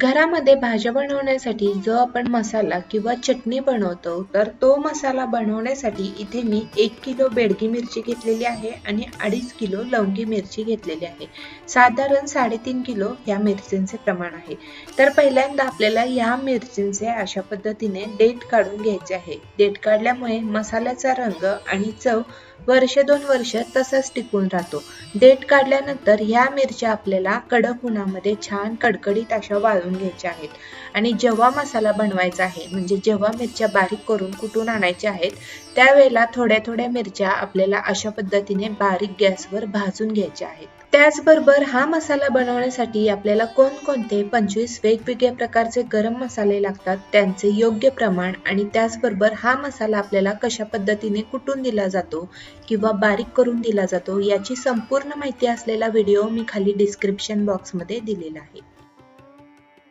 घरामध्ये भाज्या बनवण्यासाठी जो आपण मसाला किंवा चटणी बनवतो तर तो मसाला बनवण्यासाठी इथे मी एक किलो बेडगी मिरची घेतलेली आहे आणि अडीच किलो लवंगी मिरची घेतलेली आहे. साधारण साडेतीन किलो ह्या मिरचींचे प्रमाण आहे. तर पहिल्यांदा आपल्याला ह्या मिरचींचे अशा पद्धतीने देठ काढून घ्यायचे आहे. देठ काढल्यामुळे मसाल्याचा रंग आणि चव वर्ष दोन वर्ष तसाच टिकून राहतो. देठ काढल्यानंतर ह्या मिरच्या आपल्याला कडक उन्हामध्ये छान कडकडीत अशा वाळून घ्यायच्या आहेत. आणि जेव्हा मसाला बनवायचा आहे म्हणजे जेव्हा मिरच्या बारीक करून कुटून आणायच्या आहेत त्यावेळेला थोड्या थोड्या मिरच्या आपल्याला अशा पद्धतीने बारीक गॅसवर भाजून घ्यायच्या आहेत. त्याचबरोबर हा मसाला बनवण्यासाठी आपल्याला कोणकोणते पंचवीस वेगवेगळ्या प्रकारचे गरम मसाले लागतात त्यांचे योग्य प्रमाण आणि त्याचबरोबर हा मसाला आपल्याला कशा पद्धतीने कुटून दिला जातो किंवा बारीक करून दिला जातो याची संपूर्ण माहिती असलेला व्हिडिओ मी खाली डिस्क्रिप्शन बॉक्समध्ये दिलेला आहे.